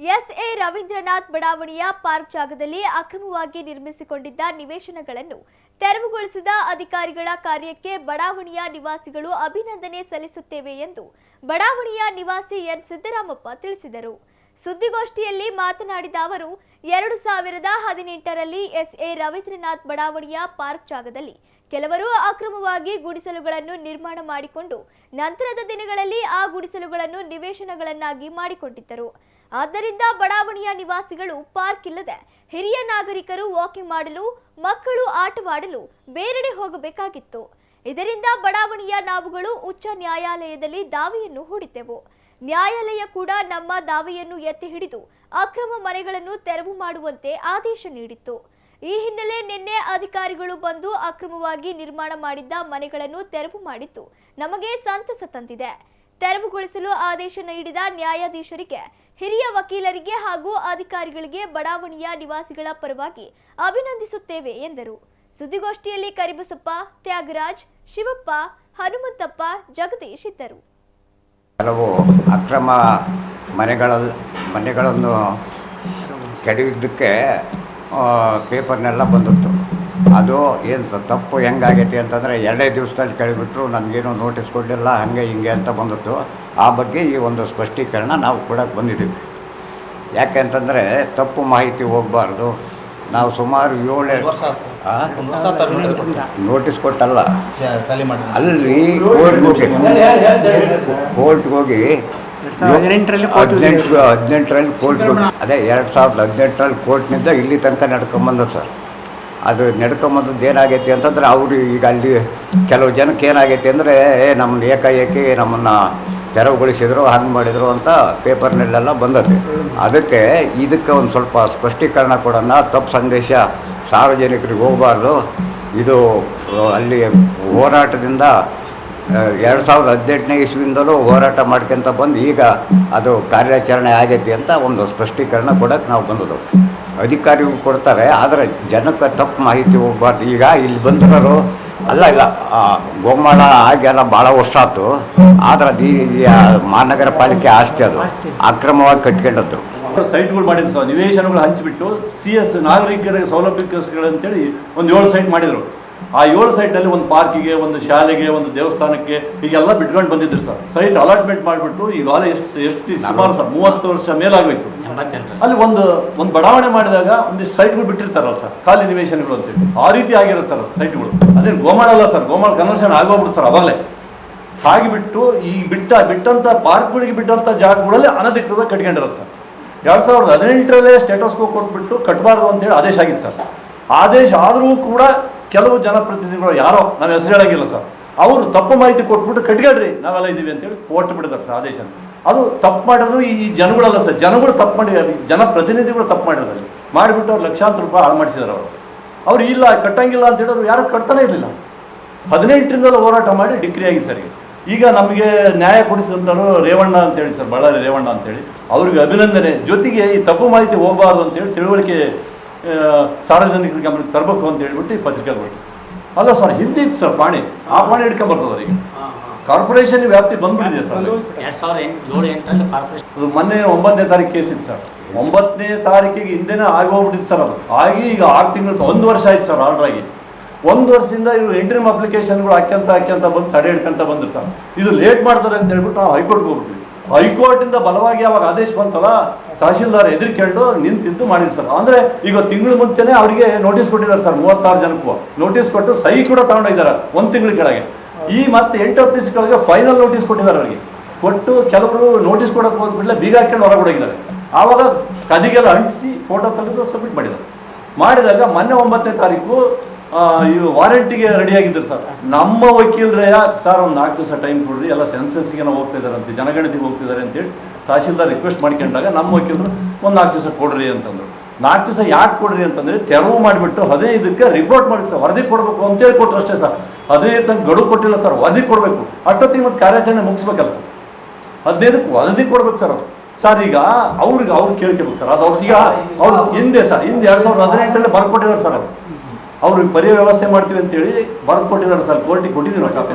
S A Ravindranath ಬಡಾವಣೆಯ park ಜಾಗದಲ್ಲಿ ಅಕ್ರಮವಾಗಿ ನಿರ್ಮಿಸಿಕೊಂಡಿದ್ದ ನಿವೇಶನಗಳನ್ನು ತೆರವುಗೊಳಿಸಿದ ಅಧಿಕಾರಿಗಳ ಕಾರ್ಯಕ್ಕೆ ಬಡಾವಣೆಯ ನಿವಾಸಿಗಳು ಅಭಿನಂದನೆ ಸಲ್ಲಿಸುತ್ತೇವೆ ಎಂದು ಬಡಾವಣೆಯ ನಿವಾಸಿ ಎನ್ ಸಿದ್ದರಾಮಪ್ಪ ತಿಳಿಸಿದರು. ಸುದ್ದಿಗೋಷ್ಠಿಯಲ್ಲಿ ಮಾತನಾಡಿದ ಅವರು, ಎರಡು ಸಾವಿರದ ಹದಿನೆಂಟರಲ್ಲಿ ಎಸ್ಎ ರವೀಂದ್ರನಾಥ್ ಬಡಾವಣೆಯ ಪಾರ್ಕ್ ಜಾಗದಲ್ಲಿ ಕೆಲವರು ಅಕ್ರಮವಾಗಿ ಗುಡಿಸಲುಗಳನ್ನು ನಿರ್ಮಾಣ ಮಾಡಿಕೊಂಡು, ನಂತರದ ದಿನಗಳಲ್ಲಿ ಆ ಗುಡಿಸಲುಗಳನ್ನು ನಿವೇಶನಗಳನ್ನಾಗಿ ಮಾಡಿಕೊಂಡಿದ್ದರು. ಆದ್ದರಿಂದ ಬಡಾವಣೆಯ ನಿವಾಸಿಗಳು ಪಾರ್ಕ್ ಇಲ್ಲದೆ ಹಿರಿಯ ನಾಗರಿಕರು ವಾಕಿಂಗ್ ಮಾಡಲು, ಮಕ್ಕಳು ಆಟವಾಡಲು ಬೇರೆಡೆ ಹೋಗಬೇಕಾಗಿತ್ತು. ಇದರಿಂದ ಬಡಾವಣೆಯ ನಾವುಗಳು ಉಚ್ಚ ನ್ಯಾಯಾಲಯದಲ್ಲಿ ದಾವೆಯನ್ನು ಹೂಡಿದ್ದೆವು. ನ್ಯಾಯಾಲಯ ಕೂಡ ನಮ್ಮ ದಾವೆಯನ್ನು ಎತ್ತಿ ಹಿಡಿದು ಅಕ್ರಮ ಮನೆಗಳನ್ನು ತೆರವು ಮಾಡುವಂತೆ ಆದೇಶ ನೀಡಿತ್ತು. ಈ ಹಿನ್ನೆಲೆ ನಿನ್ನೆ ಅಧಿಕಾರಿಗಳು ಬಂದು ಅಕ್ರಮವಾಗಿ ನಿರ್ಮಾಣ ಮಾಡಿದ್ದ ಮನೆಗಳನ್ನು ತೆರವು ಮಾಡಿದ್ದು ನಮಗೆ ಸಂತಸ ತಂದಿದೆ. ತೆರವುಗೊಳಿಸಲು ಆದೇಶ ನೀಡಿದ ನ್ಯಾಯಾಧೀಶರಿಗೆ, ಹಿರಿಯ ವಕೀಲರಿಗೆ ಹಾಗೂ ಅಧಿಕಾರಿಗಳಿಗೆ ಬಡಾವಣೆಯ ನಿವಾಸಿಗಳ ಪರವಾಗಿ ಅಭಿನಂದಿಸುತ್ತೇವೆ ಎಂದರು. ಸುದ್ದಿಗೋಷ್ಠಿಯಲ್ಲಿ ಕರಿಬಸಪ್ಪ, ತ್ಯಾಗರಾಜ್, ಶಿವಪ್ಪ, ಹನುಮಂತಪ್ಪ, ಜಗದೀಶ್ ಇದ್ದರು. ಕೆಲವು ಅಕ್ರಮ ಮನೆಗಳ, ಮನೆಗಳನ್ನು ಕೆಡವಿದ್ದಕ್ಕೆ ಪೇಪರ್ನೆಲ್ಲ ಬಂದಿತ್ತು. ಅದು ಏನು ತಪ್ಪು ಹೆಂಗಾಗೈತಿ ಅಂತಂದರೆ ಎರಡೇ ದಿವಸದಲ್ಲಿ ಕೇಳಿಬಿಟ್ರು, ನಮಗೇನು ನೋಟಿಸ್ ಕೊಡಲಿಲ್ಲ, ಹಾಗೆ ಹಿಂಗೆ ಅಂತ ಬಂದಿತ್ತು. ಆ ಬಗ್ಗೆ ಈ ಒಂದು ಸ್ಪಷ್ಟೀಕರಣ ನಾವು ಕೊಡೋಕ್ಕೆ ಬಂದಿದ್ದೀವಿ. ಯಾಕೆ ಅಂತಂದರೆ ತಪ್ಪು ಮಾಹಿತಿ ಹೋಗಬಾರ್ದು. ನಾವು ಸುಮಾರು ಏಳು ವರ್ಷ ನೋಟಿಸ್ ಕೊಟ್ಟಲ್ಲ. ಅಲ್ಲಿ ಕೋರ್ಟ್ಗೆ ಹೋಗಿ. ಕೋರ್ಟ್ಗೆ ಹೋಗಿ ಕೋರ್ಟ್ ಹದಿನೆಂಟು ಹದಿನೆಂಟರಲ್ಲಿ ಕೋರ್ಟ್ ಅದೇ ಎರಡು ಸಾವಿರದ ಹದಿನೆಂಟರಲ್ಲಿ ಕೋರ್ಟ್ನಿಂದ ಇಲ್ಲಿ ತನಕ ನಡ್ಕೊಂಬಂದ ಸರ್. ಅದು ನಡ್ಕೊಂಬಂದದ್ದು ಏನಾಗೈತಿ ಅಂತಂದ್ರೆ ಅವರು ಈಗ ಅಲ್ಲಿ ಕೆಲವು ಜನಕ್ಕೆ ಏನಾಗೈತಿ ಅಂದರೆ ನಮ್ಮನ್ನ ಏಕಾಏಕಿ ನಮ್ಮನ್ನು ತೆರವುಗೊಳಿಸಿದ್ರು ಹಂಗೆ ಮಾಡಿದರು ಅಂತ ಪೇಪರ್ನಲ್ಲೆಲ್ಲ ಬಂದದ್ದು. ಅದಕ್ಕೆ ಇದಕ್ಕೆ ಒಂದು ಸ್ವಲ್ಪ ಸ್ಪಷ್ಟೀಕರಣ ಕೊಡೋಣ. ತಪ್ಪು ಸಂದೇಶ ಸಾರ್ವಜನಿಕರಿಗೆ ಹೋಗಬಾರ್ದು. ಇದು ಅಲ್ಲಿ ಹೋರಾಟದಿಂದ ಎರಡು ಸಾವಿರದ ಹದಿನೆಂಟನೇ ಇಸ್ವಿಯಿಂದಲೂ ಹೋರಾಟ ಮಾಡ್ಕೊಂತ ಬಂದು ಈಗ ಅದು ಕಾರ್ಯಾಚರಣೆ ಆಗೈತಿ ಅಂತ ಒಂದು ಸ್ಪಷ್ಟೀಕರಣ ಕೊಡೋಕ್ಕೆ ನಾವು ಬಂದದ್ದು. ಅಧಿಕಾರಿಗಳು ಕೊಡ್ತಾರೆ, ಆದರೆ ಜನಕ್ಕೆ ತಪ್ಪು ಮಾಹಿತಿ ಹೋಗ್ಬಾರ್ದು. ಈಗ ಇಲ್ಲಿ ಬಂದಿರೋರು ಅಲ್ಲ ಇಲ್ಲ. ಆ, ಗೋಮಾಳ ಆಗೆಲ್ಲ ಭಾಳ ವರ್ಷ ಆಯ್ತು. ಆದ್ರೆ ಅದು ಈ ಮಹಾನಗರ ಪಾಲಿಕೆ ಆಸ್ತಿ ಅದು. ಅಕ್ರಮವಾಗಿ ಕಟ್ಕೊಂಡದ್ದು ಸೈಟ್ಗಳು ಮಾಡಿದ್ರು ಸರ್. ನಿವೇಶನಗಳು ಹಂಚಿಬಿಟ್ಟು ಸಿ ಎಸ್ ನಾಗರಿಕರಿಗೆ ಸೌಲಭ್ಯಕ್ಕೋಸ್ಕರ ಅಂತೇಳಿ ಒಂದು ಏಳು ಸೈಟ್ ಮಾಡಿದರು. ಆ ಏಳು ಸೈಟ್ನಲ್ಲಿ ಒಂದು ಪಾರ್ಕಿಗೆ ಒಂದು ಶಾಲೆಗೆ ಒಂದು ದೇವಸ್ಥಾನಕ್ಕೆ ಹೀಗೆಲ್ಲ ಬಿಟ್ಕೊಂಡು ಬಂದಿದ್ರು ಸರ್. ಸೈಟ್ ಅಲಾಟ್ಮೆಂಟ್ ಮಾಡಿಬಿಟ್ಟು ಈಗಾಗಲೇ ಎಷ್ಟು ಎಷ್ಟು ಸುಮಾರು ಸರ್ ಮೂವತ್ತು ವರ್ಷ ಮೇಲಾಗೋಯ್ತು. ಅಲ್ಲಿ ಒಂದು ಒಂದು ಬಡಾವಣೆ ಮಾಡಿದಾಗ ಒಂದಿಷ್ಟು ಸೈಟ್ಗಳು ಬಿಟ್ಟಿರ್ತಾರಲ್ಲ ಸರ್ ಖಾಲಿ ನಿವೇಶನಗಳು ಅಂತೇಳಿ ಆ ರೀತಿ ಆಗಿರುತ್ತೆ ಸರ್ ಸೈಟ್ಗಳು. ಅದೇ ಗೋಮಾಳ ಅಲ್ಲ ಸರ್ ಗೋಮಾಳ ಕನ್ವರ್ಷನ್ ಆಗೋಗ್ಬಿಡ್ತು ಸರ್ ಅವಾಗಲೇ. ಹಾಗಿಬಿಟ್ಟು ಈ ಬಿಟ್ಟ ಬಿಟ್ಟಂತ ಪಾರ್ಕ್ಗಳಿಗೆ ಬಿಟ್ಟಂತ ಜಾಗಗಳಲ್ಲಿ ಅನಧಿಕೃತ ಕಟ್ಕೊಂಡಿರೋದು ಸರ್. ಎರಡ್ ಸಾವಿರದ ಹದಿನೆಂಟರಲ್ಲೇ ಸ್ಟೇಟಸ್ಗೋ ಕೊಟ್ಬಿಟ್ಟು ಕಟ್ಟಬಾರ್ದು ಅಂತೇಳಿ ಆದೇಶ ಆಗಿತ್ತು ಸರ್. ಆದೇಶ ಆದರೂ ಕೂಡ ಕೆಲವು ಜನಪ್ರತಿನಿಧಿಗಳು ಯಾರೋ ನಾನು ಹೆಸರು ಹೇಳಂಗಿಲ್ಲ ಸರ್. ಅವರು ತಪ್ಪು ಮಾಹಿತಿ ಕೊಟ್ಬಿಟ್ಟು ಕಟ್ಕೊಳ್ರಿ ನಾವೆಲ್ಲ ಇದ್ದೀವಿ ಅಂತೇಳಿ ಕೊಟ್ಟು ಬಿಡ್ತಾರೆ ಸರ್, ಆದೇಶ ಅದು ತಪ್ಪು ಮಾಡಿದ್ರು ಈ ಜನಗಳಲ್ಲ ಸರ್, ಜನಗಳು ತಪ್ಪು ಮಾಡಿ ಜನಪ್ರತಿನಿಧಿಗಳು ತಪ್ಪು ಮಾಡಿರೋದಲ್ಲಿ ಮಾಡಿಬಿಟ್ಟು ಅವ್ರು ಲಕ್ಷಾಂತರ ರೂಪಾಯಿ ಹಾಳು ಮಾಡಿಸಿದಾರೆ ಅವರು. ಅವ್ರು ಇಲ್ಲ, ಕಟ್ಟಂಗಿಲ್ಲ ಅಂತ ಹೇಳೋರು ಯಾರು ಕಟ್ತಾನೆ ಇರಲಿಲ್ಲ. ಹದಿನೆಂಟರಿಂದಲೂ ಹೋರಾಟ ಮಾಡಿ ಡಿಗ್ರಿ ಆಗಿದೆ ಸರ್ ಈಗ. ನಮಗೆ ನ್ಯಾಯ ಕೊಡಿಸಿದಂಥವ್ರು ರೇವಣ್ಣ ಅಂತ ಹೇಳಿ ಸರ್, ಬಳ್ಳಾರಿ ರೇವಣ್ಣ ಅಂತೇಳಿ. ಅವ್ರಿಗೆ ಅಭಿನಂದನೆ. ಜೊತೆಗೆ ಈ ತಪ್ಪು ಮಾಹಿತಿ ಹೋಗಬಾರ್ದು ಅಂತೇಳಿ ತಿಳುವಳಿಕೆ ಸಾರ್ವಜನಿಕರ ಗಮನಕ್ಕೆ ತರಬೇಕು ಅಂತ ಹೇಳ್ಬಿಟ್ಟು ಈ ಪತ್ರಿಕೆ ಕೊಟ್ಟು ಅಲ್ಲ ಸರ್ ಹಿಂದಿತ್ತು ಸರ್ ಪಾಣಿ. ಆ ಪಾಣಿ ಹಿಡ್ಕೊಂಬರ್ತದೆ ಈಗ ಕಾರ್ಪೊರೇಷನ್ ವ್ಯಾಪ್ತಿ ಬಂದ್ಬಿಟ್ಟಿದೆ ಸರ್ ಅದು ಮೊನ್ನೆ ಒಂಬತ್ತನೇ ತಾರೀಕು ಕೇಸ್ ಇತ್ತು ಸರ್. ಒಂಬತ್ತನೇ ತಾರೀಕಿಗೆ ಹಿಂದೆನೇ ಆಗೋಗ್ಬಿಟ್ಟಿತ್ತು ಸರ್ ಅದು. ಆಗಿ ಈಗ ಆರು ತಿಂಗಳು ಒಂದು ವರ್ಷ ಆಯ್ತು ಸರ್ ಆರ್ಡರ್ ಆಗಿ. ಒಂದು ವರ್ಷದಿಂದ ಇವರು ಇಂಟ್ರಿಮ್ ಅಪ್ಲಿಕೇಶನ್ಗಳು ಹಾಕ್ಯಂತ ಹಾಕ್ಯಂತ ಬಂದು ತಡೆ ಹಿಡ್ಕೊಂತ ಬಂದಿರ್ತಾರೆ ಇದು ಲೇಟ್ ಮಾಡ್ತಾರೆ ಅಂತ ಹೇಳ್ಬಿಟ್ಟು ನಾವು ಹೈಕೋರ್ಟ್ಗೆ ಹೋಗ್ಬಿಟ್ವಿ. ಹೈಕೋರ್ಟಿಂದ ಬಲವಾಗಿ ಅವಾಗ ಆದೇಶ ಬಂತಲ್ಲ, ತಹಶೀಲ್ದಾರ್ ಎದುರು ಕೇಳು ನಿಂತಿದ್ದು ಮಾಡಿದ್ರು ಸರ್. ಅಂದ್ರೆ ಈಗ ತಿಂಗಳ ಮುಂಚೆನೆ ಅವರಿಗೆ ನೋಟಿಸ್ ಕೊಟ್ಟಿದ್ದಾರೆ ಸರ್, ಮೂವತ್ತಾರು ಜನಕ್ಕೂ. ನೋಟಿಸ್ ಕೊಟ್ಟು ಸಹಿ ಕೂಡ ತಗೊಂಡೋಗಿದ್ದಾರೆ ಒಂದು ತಿಂಗಳ ಕೆಳಗೆ. ಈ ಮತ್ತೆ ಎಂಟು ಆಫೀಸ್ಗಳಿಗೆ ಫೈನಲ್ ನೋಟಿಸ್ ಕೊಟ್ಟಿದ್ದಾರೆ ಅವರಿಗೆ. ಕೊಟ್ಟು ಕೆಲವರು ನೋಟಿಸ್ ಕೊಡಕ್ಕೆ ಹೋದ್ಬಿಟ್ಲೆ ಬೀಗ ಹಾಕೊಂಡು ಹೊರಗೆ ಹೊಡಗಿದ್ದಾರೆ. ಆವಾಗ ಕದಿಗೆಲ್ಲ ಅಂಟಿಸಿ ಫೋಟೋ ತೆಗೆದು ಸಬ್ಮಿಟ್ ಮಾಡಿದ್ದಾರೆ. ಮಾಡಿದಾಗ ಮೊನ್ನೆ ಒಂಬತ್ತನೇ ತಾರೀಕು ಇವು ವಾರಂಟಿಗೆ ರೆಡಿ ಆಗಿದ್ರು ಸರ್. ನಮ್ಮ ವಕೀಲರೇ, ಸರ್, ಒಂದು ನಾಲ್ಕು ದಿವಸ ಟೈಮ್ ಕೊಡ್ರಿ, ಎಲ್ಲ ಸೆನ್ಸಸ್ಗೆ ನಾವು ಹೋಗ್ತಾ ಅಂತ ಜನಗಣತಿಗೆ ಹೋಗ್ತಿದ್ದಾರೆ ಅಂತೇಳಿ ತಹಶೀಲ್ದಾರ್ ರಿಕ್ವೆಸ್ಟ್ ಮಾಡ್ಕೊಂಡಾಗ ನಮ್ಮ ವಕೀಲರು ಒಂದು ನಾಲ್ಕು ದಿವಸ ಕೊಡ್ರಿ ಅಂತಂದ್ರು. ನಾಲ್ಕು ದಿವಸ ಯಾಕೆ ಕೊಡ್ರಿ ಅಂತಂದ್ರೆ ತೆರವು ಮಾಡಿಬಿಟ್ಟು ಹದಿನೈದಕ್ಕೆ ರಿಪೋರ್ಟ್ ಮಾಡಿ ಸರ್. ವರದಿ ಕೊಡಬೇಕು ಅಂತೇಳಿ ಕೊಟ್ರು ಅಷ್ಟೇ ಸರ್. ಹದಿನೈದು ತನಕ ಗಡುವು ಕೊಟ್ಟಿಲ್ಲ ಸರ್. ವರದಿ ಕೊಡಬೇಕು. ಅಷ್ಟೊತ್ತಿಗೆ ಮತ್ತೆ ಕಾರ್ಯಾಚರಣೆ ಮುಗಿಸ್ಬೇಕಲ್ಲ ಸರ್. ಹದಿನೈದಕ್ಕೆ ವರದಿ ಕೊಡ್ಬೇಕು ಸರ್ ಸರ್, ಈಗ ಅವ್ರಿಗೆ ಅವ್ರು ಕೇಳ್ಕೋಬೇಕು ಸರ್. ಅದು ಅವ್ರಿಗೆ ಅವ್ರು ಹಿಂದೆ ಸರ್. ಹಿಂದೆ ಎರಡು ಸಾವಿರದ ಹದಿನೆಂಟರಲ್ಲಿ ಬರ್ಕೊಟ್ಟಿದ್ದಾರೆ ಸರ್ ಅವ್ರು. ಅವ್ರಿಗೆ ಪರ್ಯಾಯ ವ್ಯವಸ್ಥೆ ಮಾಡ್ತೀವಿ ಅಂತೇಳಿ ಬರೆದು ಕೊಟ್ಟಿದ್ದಾರೆ ಸರ್ ಕೋರ್ಟಿಗೆ ಕೊಟ್ಟಿದ್ದೀವಿ ನಾವು ಕಾಪಿ